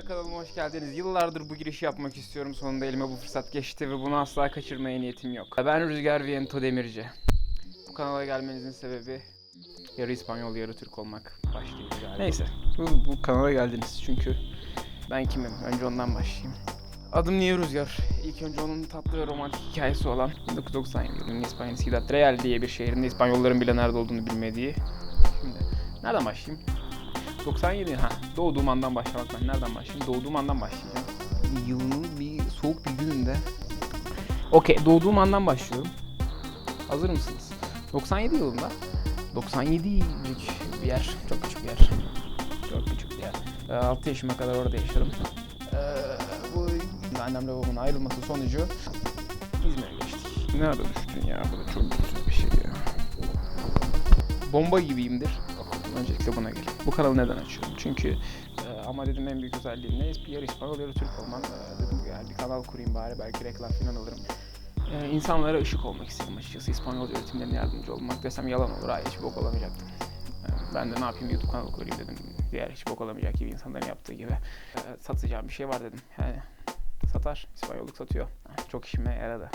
Kanalıma hoş geldiniz. Yıllardır bu girişi yapmak istiyorum. Sonunda elime bu fırsat geçti ve bunu asla kaçırmaya niyetim yok. Ben Rüzgar Viento Demirci. Bu kanala gelmenizin sebebi yarı İspanyol yarı Türk olmak başlıyor galiba. Neyse bu, bu kanala geldiniz çünkü ben kimim? Önce ondan başlayayım. Adım niye Rüzgar? İlk önce onun tatlı ve romantik hikayesi olan 1997 yılının İspanya Ciudad Real diye bir şehrinde İspanyolların bile nerede olduğunu bilmediği. Şimdi nereden başlayayım? 97 ha doğduğum andan başlamak ben nereden başlayayım? Doğduğum andan başlayacağım. Yılının bir soğuk bir gününde. Okey doğduğum andan başlıyorum. Hazır mısınız? 97 yılında 97'lik bir yer. Çok küçük bir yer. Çok küçük bir yer. 6 yaşıma kadar orada yaşadım. Ee, bu annemle babamın ayrılması sonucu İzmir'e geçtik. Nerede düştün ya? Bu da çok güzel bir şey ya. Bomba gibiyimdir. Öncelikle buna gelin. Bu kanalı neden açıyorum? Çünkü e, ama dedim en büyük özelliğim ne? Yarı İspanyol yarı Türk olmam. E, dedim yani bir kanal kurayım bari belki reklam falan alırım. E, insanlara ışık olmak istedim açıkçası. İspanyol öğretimlerine yardımcı olmak desem yalan olur. Hayır hiç bok olamayacaktım. E, ben de ne yapayım YouTube kanalı kurayım dedim. Diğer hiç bok olamayacak gibi insanların yaptığı gibi. E, satacağım bir şey var dedim. Yani satar. İspanyolluk satıyor. Çok işime yaradı.